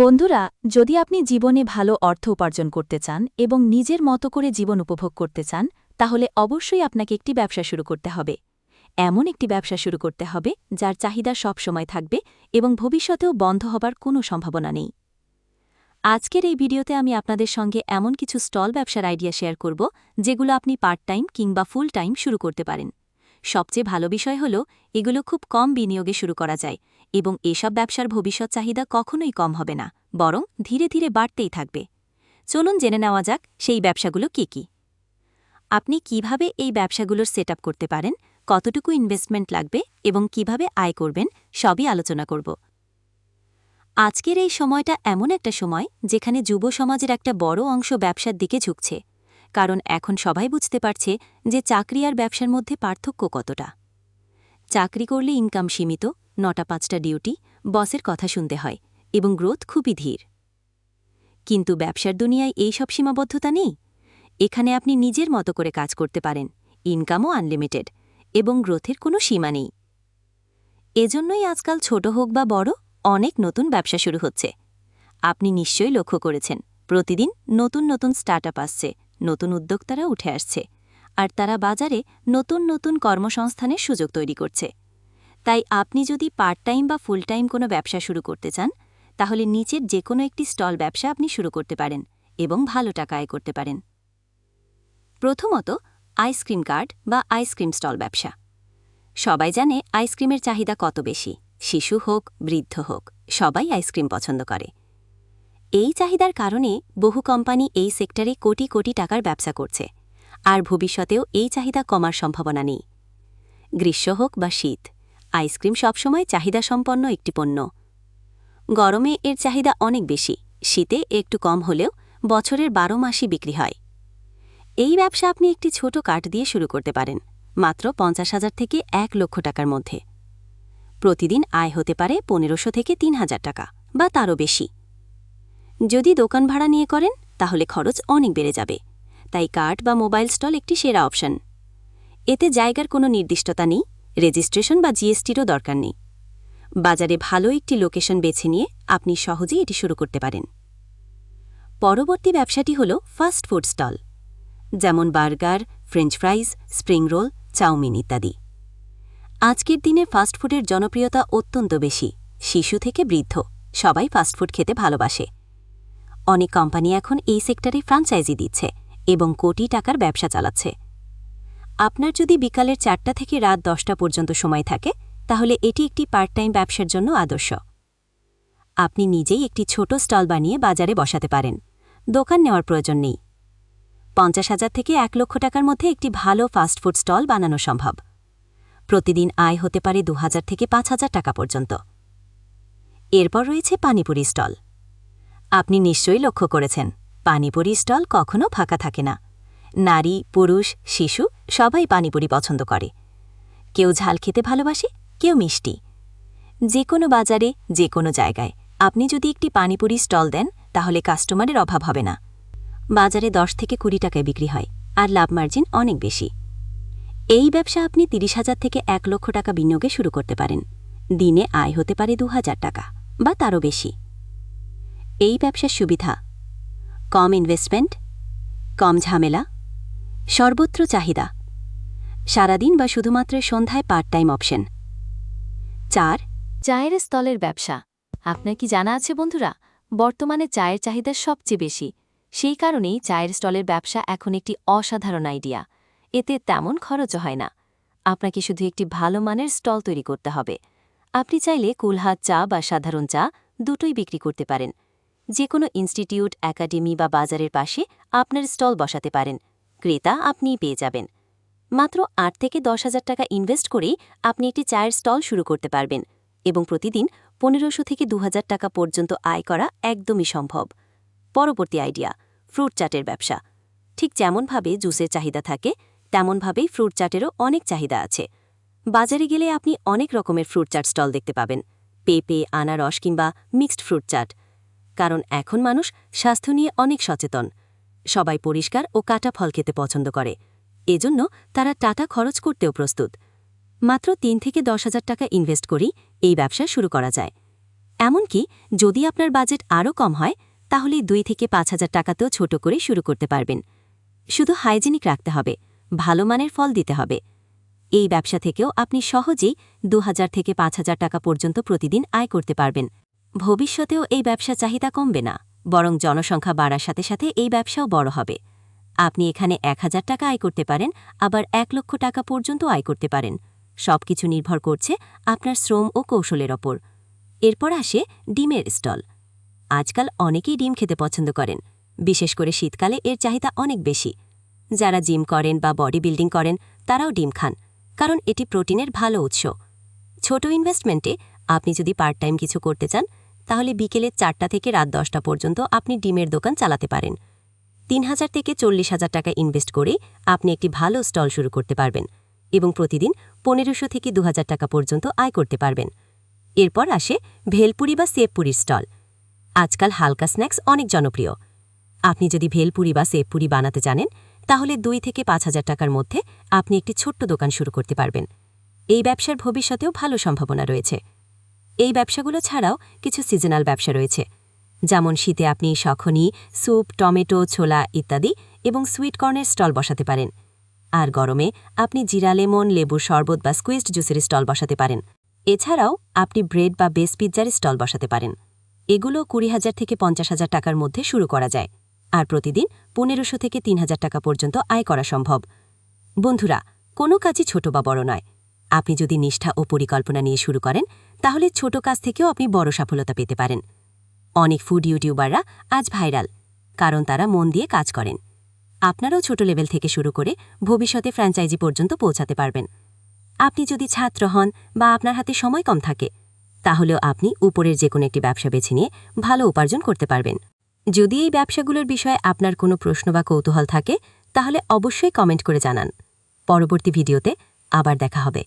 বন্ধুরা, যদি আপনি জীবনে ভালো অর্থ উপার্জন করতে চান এবং নিজের মতো করে জীবন উপভোগ করতে চান, তাহলে অবশ্যই আপনাকে একটি ব্যবসা শুরু করতে হবে। এমন একটি ব্যবসা শুরু করতে হবে, যার চাহিদা সব সময় থাকবে এবং ভবিষ্যতেও বন্ধ হবার কোনো সম্ভাবনা নেই। আজকের এই ভিডিওতে আমি আপনাদের সঙ্গে এমন কিছু স্টল ব্যবসার আইডিয়া শেয়ার করব, যেগুলো আপনি পার্ট টাইম কিংবা ফুল টাইম শুরু করতে পারেন। সবচেয়ে ভালো বিষয় হল, এগুলো খুব কম বিনিয়োগে শুরু করা যায় এবং এসব ব্যবসার ভবিষ্যৎ চাহিদা কখনোই কম হবে না, বরং ধীরে ধীরে বাড়তেই থাকবে। চলুন জেনে নেওয়া যাক সেই ব্যবসাগুলো কি কি। আপনি কীভাবে এই ব্যবসাগুলোর সেট করতে পারেন, কতটুকু ইনভেস্টমেন্ট লাগবে এবং কীভাবে আয় করবেন, সবই আলোচনা করব। আজকের এই সময়টা এমন একটা সময় যেখানে যুব সমাজের একটা বড় অংশ ব্যবসার দিকে ঝুঁকছে। কারণ এখন সবাই বুঝতে পারছে যে চাকরি আর ব্যবসার মধ্যে পার্থক্য কতটা। চাকরি করলে ইনকাম সীমিত, নটা পাঁচটা ডিউটি, বসের কথা শুনতে হয়, এবং গ্রোথ খুবই ধীর। কিন্তু ব্যবসার দুনিয়ায় এই সব সীমাবদ্ধতা নেই। এখানে আপনি নিজের মতো করে কাজ করতে পারেন, ইনকামও আনলিমিটেড, এবং গ্রোথের কোনো সীমা নেই। এজন্যই আজকাল ছোট হোক বা বড়, অনেক নতুন ব্যবসা শুরু হচ্ছে। আপনি নিশ্চয়ই লক্ষ্য করেছেন, প্রতিদিন নতুন নতুন স্টার্ট আসছে। নতুন উদ্যোক্তারা উঠে আসছে আর তারা বাজারে নতুন নতুন কর্মসংস্থানের সুযোগ তৈরি করছে। তাই আপনি যদি পার্ট টাইম বা ফুল টাইম কোনো ব্যবসা শুরু করতে চান, তাহলে নিচের যে কোনো একটি স্টল ব্যবসা আপনি শুরু করতে পারেন এবং ভালো টাকা আয় করতে পারেন। প্রথমত, আইসক্রিম কার্ড বা আইসক্রিম স্টল ব্যবসা। সবাই জানে আইসক্রিমের চাহিদা কত বেশি, শিশু হোক, বৃদ্ধ হোক, সবাই আইসক্রিম পছন্দ করে। এই চাহিদার কারণে বহু কোম্পানি এই সেক্টরে কোটি কোটি টাকার ব্যবসা করছে, আর ভবিষ্যতেও এই চাহিদা কমার সম্ভাবনা নেই। গ্রীষ্ম হোক বা শীত, আইসক্রিম সবসময় চাহিদাসম্পন্ন একটি পণ্য। গরমে এর চাহিদা অনেক বেশি, শীতে একটু কম হলেও বছরের বারো মাসই বিক্রি হয়। এই ব্যবসা আপনি একটি ছোট কাঠ দিয়ে শুরু করতে পারেন, মাত্র পঞ্চাশ হাজার থেকে এক লক্ষ টাকার মধ্যে। প্রতিদিন আয় হতে পারে পনেরোশো থেকে তিন হাজার টাকা, বা তারও বেশি। যদি দোকান ভাড়া নিয়ে করেন, তাহলে খরচ অনেক বেড়ে যাবে। তাই কার্ড বা মোবাইল স্টল একটি সেরা অপশন। এতে জায়গার কোনো নির্দিষ্টতা নেই, রেজিস্ট্রেশন বা জিএসটিরও দরকার নেই। বাজারে ভালো একটি লোকেশন বেছে নিয়ে আপনি সহজেই এটি শুরু করতে পারেন। পরবর্তী ব্যবসাটি হল ফাস্ট ফুড স্টল, যেমন burger, French fries, spring roll, chowmein ইত্যাদি। আজকের দিনে ফাস্টফুডের জনপ্রিয়তা অত্যন্ত বেশি, শিশু থেকে বৃদ্ধ, সবাই ফাস্টফুড খেতে ভালোবাসে। অনেক কোম্পানি এখন এই সেক্টরে ফ্রাঞ্চাইজি দিচ্ছে এবং কোটি টাকার ব্যবসা চালাচ্ছে। আপনার যদি বিকালের চারটা থেকে রাত দশটা পর্যন্ত সময় থাকে, তাহলে এটি একটি পার্ট টাইম ব্যবসার জন্য আদর্শ। আপনি নিজেই একটি ছোট স্টল বানিয়ে বাজারে বসাতে পারেন। দোকান নেওয়ার প্রয়োজন নেই। পঞ্চাশ হাজার থেকে এক লক্ষ টাকার মধ্যে একটি ভালো ফাস্টফুড স্টল বানানো সম্ভব। প্রতিদিন আয় হতে পারে দু হাজার থেকে পাঁচ হাজার টাকা পর্যন্ত। এরপর রয়েছে পানিপুরি স্টল আপনি নিশ্চয়ই লক্ষ্য করেছেন, পানিপুরি স্টল কখনও ফাঁকা থাকে না। নারী, পুরুষ, শিশু সবাই পানিপুরি পছন্দ করে। কেউ ঝাল খেতে ভালোবাসে, কেউ মিষ্টি। যে কোনো বাজারে যে কোনো জায়গায় আপনি যদি একটি পানিপুরি স্টল দেন, তাহলে কাস্টমারের অভাব হবে না। বাজারে দশ থেকে কুড়ি টাকায় বিক্রি হয়, আর লাভ মার্জিন অনেক বেশি। এই ব্যবসা আপনি তিরিশ হাজার থেকে এক লক্ষ টাকা বিনিয়োগে শুরু করতে পারেন। দিনে আয় হতে পারে দু হাজার টাকা, বা তারও বেশি। এই ব্যবসার সুবিধা। কম ইনভেস্টমেন্ট কম ঝামেলা, সর্বত্র চাহিদা। সারাদিন বা শুধুমাত্র সন্ধ্যায় পার্ট টাইম অপশন চার, চায়ের স্থলের ব্যবসা। আপনার কি জানা আছে বন্ধুরা? বর্তমানে চায়ের চাহিদা সবচেয়ে বেশি। সেই কারণেই চায়ের স্টলের ব্যবসা এখন একটি অসাধারণ আইডিয়া এতে তেমন খরচও হয় না। আপনাকে শুধু একটি ভালো মানের স্টল তৈরি করতে হবে। আপনি চাইলে কুলহাত চা বা সাধারণ চা দুটোই বিক্রি করতে পারেন। যে কোনো ইনস্টিটিউট, একাডেমি বা বাজারের পাশে আপনার স্টল বসাতে পারেন। ক্রেতা আপনিই পেয়ে যাবেন। মাত্র আট থেকে দশ হাজার টাকা ইনভেস্ট করেই আপনি একটি চায়ের স্টল শুরু করতে পারবেন এবং প্রতিদিন পনেরোশো থেকে দু হাজার টাকা পর্যন্ত আয় করা একদমই সম্ভব। পরবর্তী আইডিয়া, ফ্রুট চাটের ব্যবসা। ঠিক যেমনভাবে জুসের চাহিদা থাকে, তেমনভাবেই ফ্রুট চাটেরও অনেক চাহিদা আছে। বাজারে গেলে আপনি অনেক রকমের ফ্রুট চাট স্টল দেখতে পাবেন। পেঁপে, আনারস কিংবা মিক্সড ফ্রুট চাট। কারণ এখন মানুষ স্বাস্থ্য নিয়ে অনেক সচেতন। সবাই পরিষ্কার ও কাটা ফল খেতে পছন্দ করে। এজন্য তারা টাটা খরচ করতেও প্রস্তুত। মাত্র তিন থেকে দশ হাজার টাকা ইনভেস্ট করেই এই ব্যবসা শুরু করা যায়। এমনকি যদি আপনার বাজেট আরও কম হয়, তাহলে দুই থেকে পাঁচ হাজার টাকাতেও ছোট করে শুরু করতে পারবেন। শুধু হাইজেনিক রাখতে হবে, ভালো মানের ফল দিতে হবে। এই ব্যবসা থেকেও আপনি সহজেই দু হাজার থেকে পাঁচ হাজার টাকা পর্যন্ত প্রতিদিন আয় করতে পারবেন। ভবিষ্যতেও এই ব্যবসা চাহিদা কমবে না, বরং জনসংখ্যা বাড়ার সাথে সাথে এই ব্যবসাও বড় হবে। আপনি এখানে এক হাজার টাকা আয় করতে পারেন, আবার এক লক্ষ টাকা পর্যন্ত আয় করতে পারেন। সবকিছু নির্ভর করছে আপনার শ্রম ও কৌশলের ওপর। এরপর আসে ডিমের স্টল। আজকাল অনেকেই ডিম খেতে পছন্দ করেন, বিশেষ করে শীতকালে এর চাহিদা অনেক বেশি। যারা জিম করেন বা বডি বিল্ডিং করেন, তারাও ডিম খান, কারণ এটি প্রোটিনের ভালো উৎস। ছোট ইনভেস্টমেন্টে আপনি যদি পার্ট টাইম কিছু করতে চান তাহলে বিকেলে চারটা থেকে রাত দশটা পর্যন্ত আপনি ডিমের দোকান চালাতে পারেন। তিন হাজার থেকে চল্লিশ হাজার টাকা ইনভেস্ট করে আপনি একটি ভালো স্টল শুরু করতে পারবেন এবং প্রতিদিন পনেরোশো থেকে দু হাজার টাকা পর্যন্ত আয় করতে পারবেন। এরপর আসে ভেলপুরি বা সেবপুরির স্টল। আজকাল হালকা স্ন্যাক্স অনেক জনপ্রিয়। আপনি যদি ভেলপুরি বা সেবপুরি বানাতে জানেন, তাহলে দুই থেকে পাঁচ হাজার টাকার মধ্যে আপনি একটি ছোট্ট দোকান শুরু করতে পারবেন। এই ব্যবসার ভবিষ্যতেও ভালো সম্ভাবনা রয়েছে। এই ব্যবসাগুলো ছাড়াও কিছু সিজনাল ব্যবসা রয়েছে। যেমন শীতে আপনি সখনি স্যুপ, টমেটো, ছোলা ইত্যাদি এবং সুইট কর্নের স্টল বসাতে পারেন। আর গরমে আপনি জিরা লেমন, লেবুর শরবত বা স্কুইজড জুসের স্টল বসাতে পারেন। এছাড়াও আপনি ব্রেড বা বেস পিৎজার স্টল বসাতে পারেন। এগুলো কুড়ি হাজার থেকে পঞ্চাশ হাজার টাকার মধ্যে শুরু করা যায়। আর প্রতিদিন পনেরোশো থেকে তিন হাজার টাকা পর্যন্ত আয় করা সম্ভব। বন্ধুরা, কোনো কাজই ছোট বা বড় নয়। আপনি যদি নিষ্ঠা ও পরিকল্পনা নিয়ে শুরু করেন, তাহলে ছোট কাজ থেকেও আপনি বড় সফলতা পেতে পারেন। অনেক ফুড ইউটিউবাররা আজ ভাইরাল, কারণ তারা মন দিয়ে কাজ করেন। আপনারাও ছোট লেভেল থেকে শুরু করে ভবিষ্যতে ফ্র্যাঞ্চাইজি পর্যন্ত পৌঁছাতে পারবেন। আপনি যদি ছাত্র হন বা আপনার হাতে সময় কম থাকে, তাহলেও আপনি উপরের যে কোনো একটি ব্যবসা বেছে নিয়ে ভালো উপার্জন করতে পারবেন। যদি এই ব্যবসাগুলোর বিষয়ে আপনার কোনো প্রশ্ন বা কৌতূহল থাকে, তাহলে অবশ্যই কমেন্ট করে জানান। পরবর্তী ভিডিওতে আবার দেখা হবে।